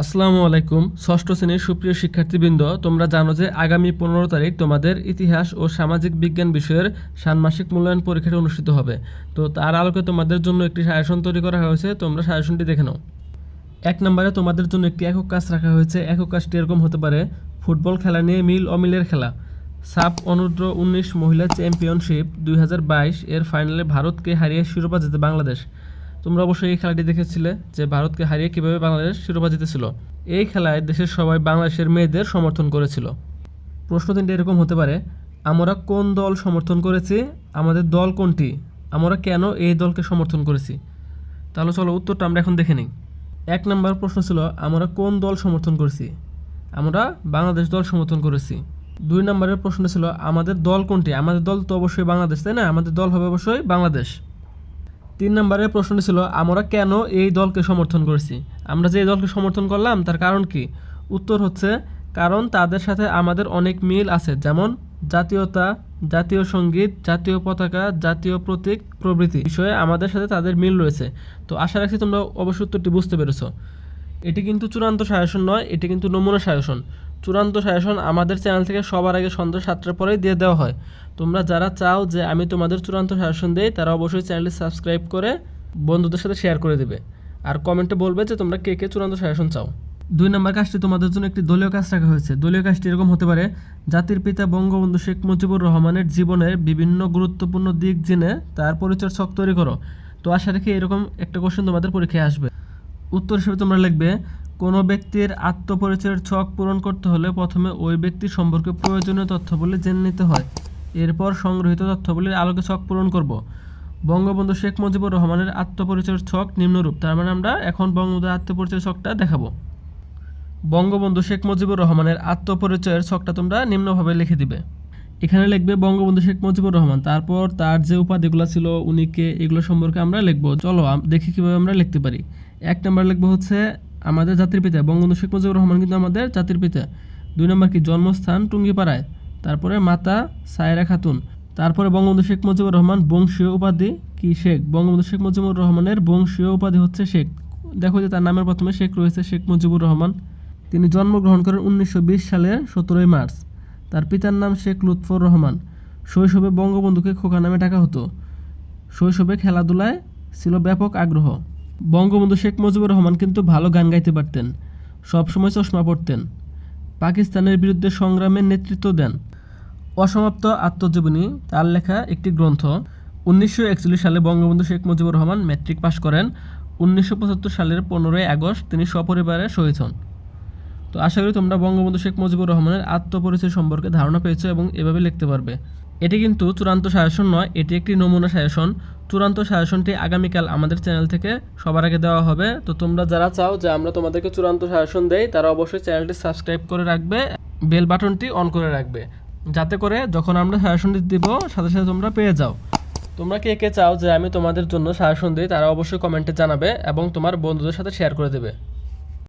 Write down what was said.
আসসালামু আলাইকুম। ষষ্ঠ শ্রেণির সুপ্রিয় শিক্ষার্থীবৃন্দ, তোমরা জানো যে আগামী পনেরো তারিখ তোমাদের ইতিহাস ও সামাজিক বিজ্ঞান বিষয়ের ষান্মাসিক মূল্যায়ন পরীক্ষাটি অনুষ্ঠিত হবে। তো তার আলোকে তোমাদের জন্য একটি সাজেশন তৈরি করা হয়েছে, তোমরা সাজেশনটি দেখে নাও। এক নম্বরে তোমাদের জন্য একটি একক কাজ রাখা হয়েছে। একক কাজটি এরকম হতে পারে, ফুটবল খেলা নিয়ে মিল অমিলের খেলা। সাপ অনূর্ধ্ব উনিশ মহিলা চ্যাম্পিয়নশিপ দুই হাজার বাইশ এর ফাইনালে ভারতকে হারিয়ে শিরোপা জিতে বাংলাদেশ। তোমরা অবশ্যই এই খেলাটি দেখেছিলে যে ভারতকে হারিয়ে কীভাবে বাংলাদেশ শিরোপা জিতেছিল। এই খেলায় দেশের সবাই বাংলাদেশের মেয়েদের সমর্থন করেছিল। প্রশ্ন তিনটি এরকম হতে পারে, আমরা কোন দল সমর্থন করেছি? আমাদের দল কোনটি? আমরা কেন এই দলকে সমর্থন করেছি? তাহলে চলো উত্তরটা আমরা এখন দেখে নিই। এক নম্বর প্রশ্ন ছিল, আমরা কোন দল সমর্থন করেছি? আমরা বাংলাদেশ দল সমর্থন করেছি। দুই নম্বরের প্রশ্ন ছিল, আমাদের দল কোনটি? আমাদের দল তো অবশ্যই বাংলাদেশ, তাই না? আমাদের দল হবে অবশ্যই বাংলাদেশ। তিন নম্বরের প্রশ্নটি ছিল, আমরা কেন এই দলকে সমর্থন করেছি? আমরা যে এই দলকে সমর্থন করলাম, তার কারণ কি? উত্তর হচ্ছে, কারণ তাদের সাথে আমাদের অনেক মিল আছে, যেমন জাতীয়তা, জাতীয় সংগীত, জাতীয় পতাকা, জাতীয় প্রতীক, প্রভৃতি বিষয়ে আমাদের সাথে তাদের মিল রয়েছে। তো আশা রাখছি তোমরা অবশ্যই উত্তরটি বুঝতে পেরেছ। এটি কিন্তু চূড়ান্ত সাজেশন নয়, এটি কিন্তু নমুনা সাজেশন। চূড়ান্ত সাজেশন আমাদের চ্যানেল থেকে সবার আগে সন্ধ্যা সাতটার পরেই দিয়ে দেওয়া হয়। তোমরা যারা চাও যে আমি তোমাদের চূড়ান্ত সাজেশন দেই, তারা অবশ্যই চ্যানেলটি সাবস্ক্রাইব করে বন্ধুদের সাথে শেয়ার করে দেবে। আর কমেন্টে বলবে যে তোমরা কে কে চূড়ান্ত সাজেশন চাও। দুই নম্বর কাজটি তোমাদের জন্য একটি দলীয় কাজ রাখা হয়েছে। দলীয় কাজটি এরকম হতে পারে, জাতির পিতা বঙ্গবন্ধু শেখ মুজিবুর রহমানের জীবনের বিভিন্ন গুরুত্বপূর্ণ দিক জেনে তার পরিচয় ছক তৈরি করো। তো আশা রেখে এরকম একটা কোশ্চেন তোমাদের পরীক্ষায় আসবে। উত্তর হিসেবে তোমরা লিখবে কোনো ব্যক্তির আত্মপরিচয়ের ছক পূরণ করতে হলে প্রথমে ওই ব্যক্তি সম্পর্কে প্রয়োজনীয় তথ্যগুলি জেনে নিতে হয়। এরপর সংগৃহীত তথ্যগুলির আলোকে ছক পূরণ করব। বঙ্গবন্ধু শেখ মুজিবুর রহমানের আত্মপরিচয়ের ছক নিম্নরূপ, তার মানে আমরা এখন বঙ্গবন্ধুর আত্মপরিচয় ছকটা দেখাবো। বঙ্গবন্ধু শেখ মুজিবুর রহমানের আত্মপরিচয়ের ছকটা তোমরা নিম্নভাবে লিখে দিবে। এখানে লিখবে বঙ্গবন্ধু শেখ মুজিবুর রহমান, তারপর তার যে উপাধিগুলো ছিল উনিকে এগুলো সম্পর্কে আমরা লিখব। চলো দেখি কীভাবে আমরা লিখতে পারি। এক নম্বর লিখব হচ্ছে আমাদের জাতির পিতা, বঙ্গবন্ধু শেখ মুজিবুর রহমান কিন্তু আমাদের জাতির পিতা। দুই নম্বর কি? জন্মস্থান টুঙ্গিপাড়ায়। তারপরে মাতা সায়রা খাতুন। তারপরে বঙ্গবন্ধু শেখ মুজিবুর রহমান বংশীয় উপাধি কি? শেখ। বঙ্গবন্ধু শেখ মুজিবুর রহমানের বংশীয় উপাধি হচ্ছে শেখ। দেখো যে তার নামের প্রথমে শেখ রয়েছে শেখ মুজিবুর রহমান। তিনি জন্মগ্রহণ করেন উনিশশো বিশ সালের সতেরোই মার্চ। তার পিতার নাম শেখ লুৎফর রহমান। শৈশবে বঙ্গবন্ধুকে খোকা নামে ডাকা হতো। শৈশবে খেলাধুলায় ছিল ব্যাপক আগ্রহ। বঙ্গবন্ধু শেখ মুজিবুর রহমান কিন্তু ভালো গান গাইতে পারতেন, সবসময় চশমা পরতেন, পাকিস্তানের বিরুদ্ধে সংগ্রামের নেতৃত্ব দেন। অসমাপ্ত আত্মজীবনী, তার লেখা একটি গ্রন্থ, উনিশশো একচল্লিশ সালে বঙ্গবন্ধু শেখ মুজিবুর রহমান ম্যাট্রিক পাশ করেন, উনিশশো পঁচাত্তর সালের পনেরোই আগস্ট তিনি সপরিবারে শহীদ হন। তো আশা করি তোমরা বঙ্গবন্ধু শেখ মুজিবুর রহমানের আত্মপরিচয় সম্পর্কে ধারণা পেয়েছ এবং এভাবে লিখতে পারবে। এটি কিন্তু চূড়ান্ত সাজেশন নয়, এটি একটি নমুনা সাজেশন চূড়ান্ত সাজেশনটি আগামীকাল আমাদের চ্যানেল থেকে সবার আগে দেওয়া হবে। তো তোমরা যারা চাও যে আমরা তোমাদেরকে চূড়ান্ত সাজেশন দেই, তারা অবশ্যই চ্যানেলটি সাবস্ক্রাইব করে রাখবে, বেল বাটনটি অন করে রাখবে। যাতে করে যখন আমরা সাজেশনটি দিব, সাথে সাথে তোমরা পেয়ে যাও। তোমরা কে কে চাও যে আমি তোমাদের জন্য সাজেশন দিই, তারা অবশ্যই কমেন্টে জানাবে এবং তোমার বন্ধুদের সাথে শেয়ার করে দেবে।